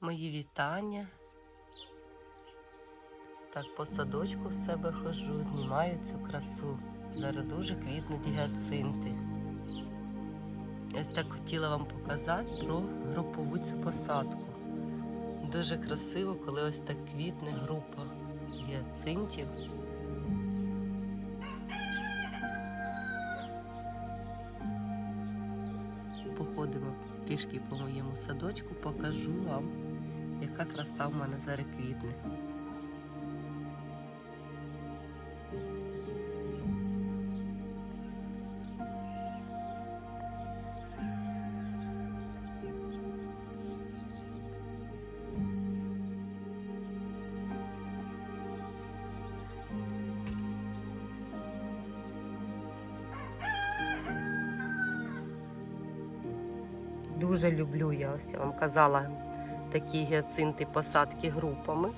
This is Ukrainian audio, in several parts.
Мої вітання. Так по садочку в себе хожу, знімаю цю красу. Зараз дуже квітнуть гіацинти. Ось так хотіла вам показати про групову цю посадку. Дуже красиво, коли ось так квітне група гіацинтів. Походимо трішки по моєму садочку, покажу вам, яка краса в мене зараз квітне. Дуже люблю я, ось я вам казала, такі гіацинти посадки групами.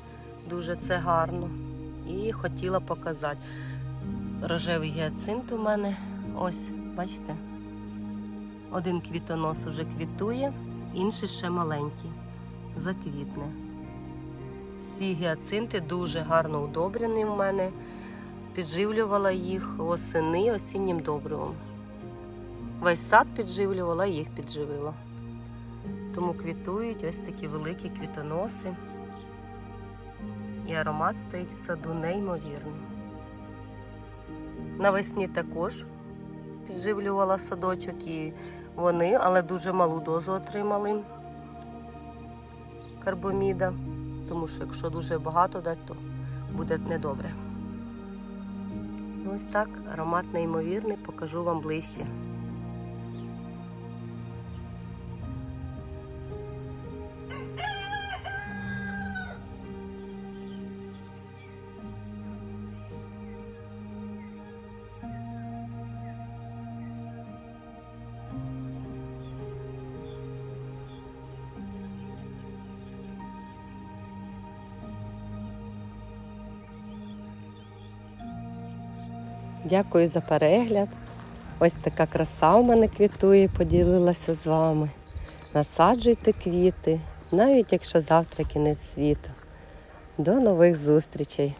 Дуже це гарно. І хотіла показати. Рожевий гіацинт у мене. Ось, бачите? Один квітонос уже квітує, інший ще маленький. Заквітне. Всі гіацинти дуже гарно удобрені в мене. Підживлювала їх восени осіннім добривом. Весь сад підживлювала, їх підживила. Тому квітують ось такі великі квітоноси. І аромат стоїть в саду неймовірний. Навесні також підживлювала садочок і вони, але дуже малу дозу отримали карбоміда. Тому що якщо дуже багато дати, то буде недобре. Ну ось так, аромат неймовірний, покажу вам ближче. Дякую за перегляд. Ось така краса у мене квітує, поділилася з вами. Насаджуйте квіти, навіть якщо завтра кінець світу. До нових зустрічей!